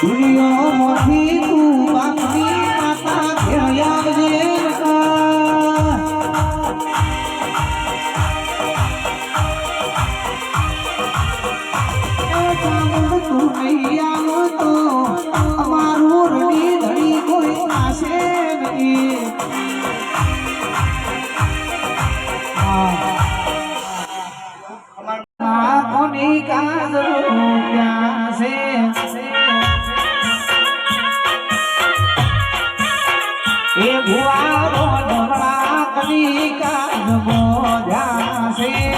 સૂર્યોમાંથી તું પાકની માતા ખેડ્યા જે અમારું રડી ધડી કોઈ પાસે નહીં ધ્યાન મોજા છે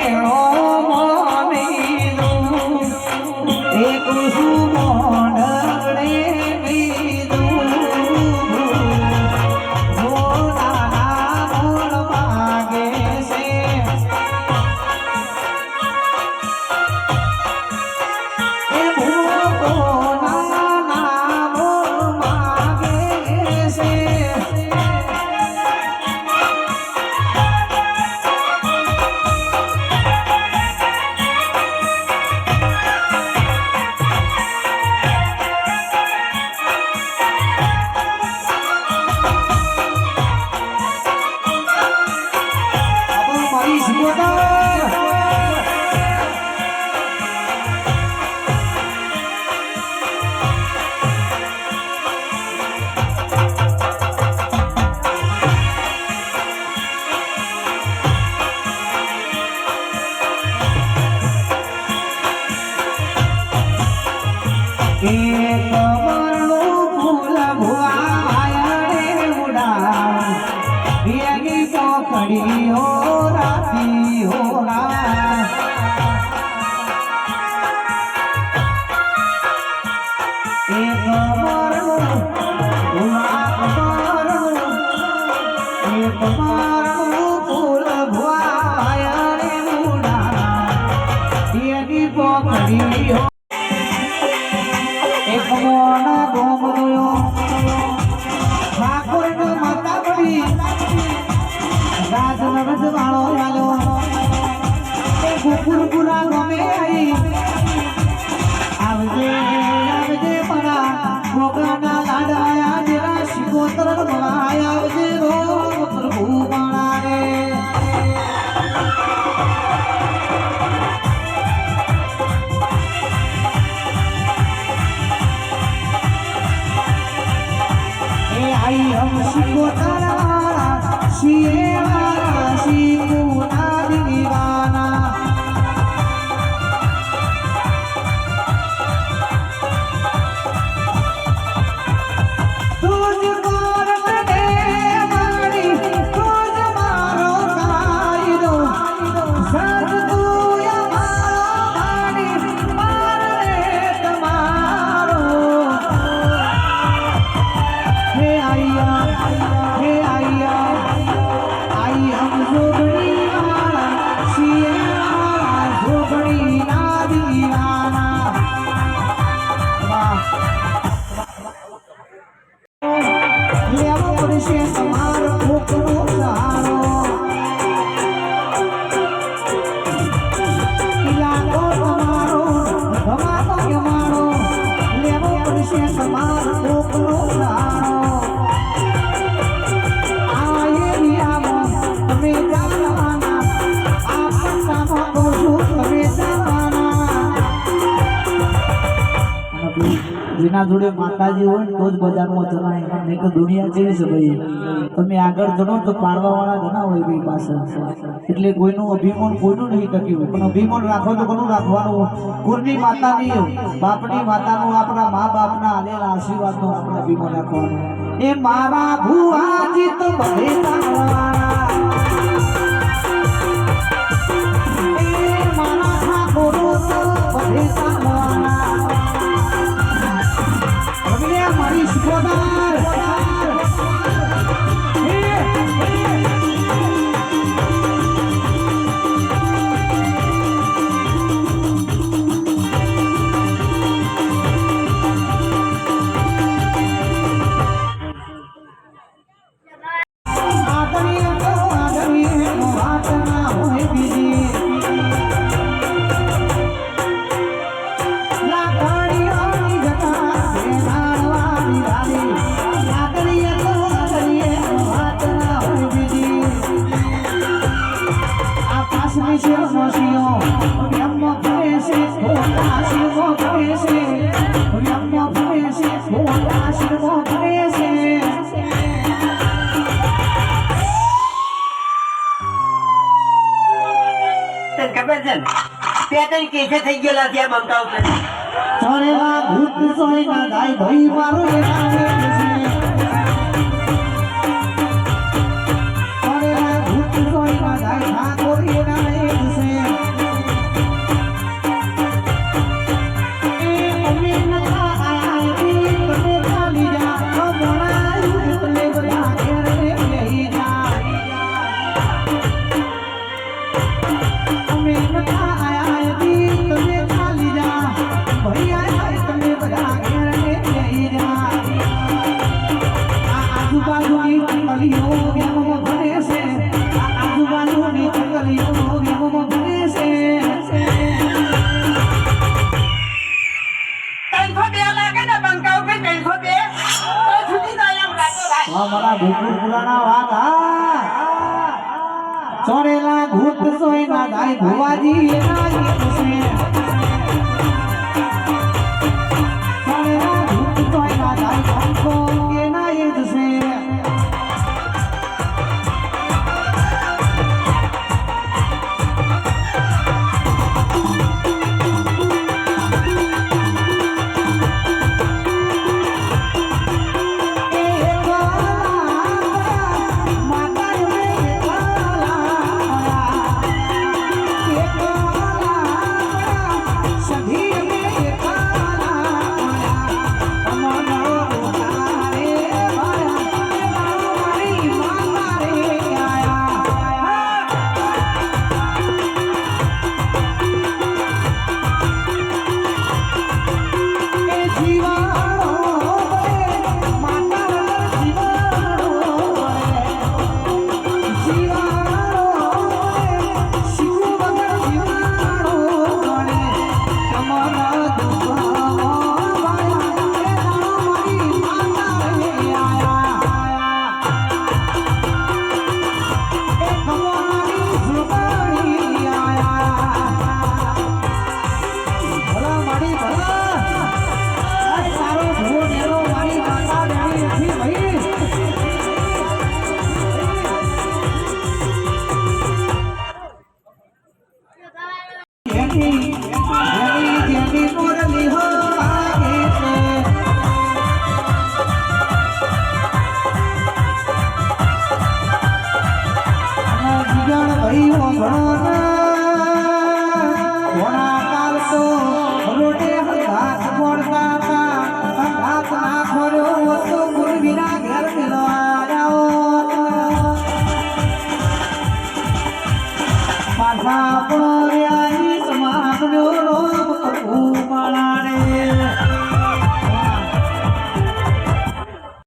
别等 રાત નરસ વાળો વાલો એ ગોકુળપુરા ગમે આવી આવજે આવજે પડા ગોગાના લાડાયા જેરા શિકોતર ગવાયા આવજે રો જેના જોડે માતાજી હોય તો જ બજારમાં ચલાય નહીં તો દુનિયા જેવી છે ભાઈ? તમે આગળ જણો તો પાડવા વાળા ઘણા હોય ભાઈ પાસે એટલે કોઈનું અભિમાન કોઈનું નહીં ટક્યું પણ અભિમાન રાખો તો કોનું રાખવાનું કુળની માતાની, બાપની માતાનું આપણા મા બાપના આલેલા આશીર્વાદનો આપણે અભિમાન રાખવાનું એ મારા ભુવાજી તો ભરેતા મારા ઠાકોરો તો બધે આકાશની શિરનો કે થઈ ગયેલા છે મમતા બંકાવ પર. ચોરેલા ભૂત સોયના ભાઈ મારો આજુબાજુની ચકલીઓ વેમમાં ફરે છે. આજુબાજુની ચકલીઓ વેમમાં ફરે છે. ને મારા ભૂકુર પુરાણા વાત હા. ચોરેલા ભૂત સોયના ગાય ભુવાજી એના એક છે. ચોરેલા ભૂત સોયના ગાય કંકો 嗯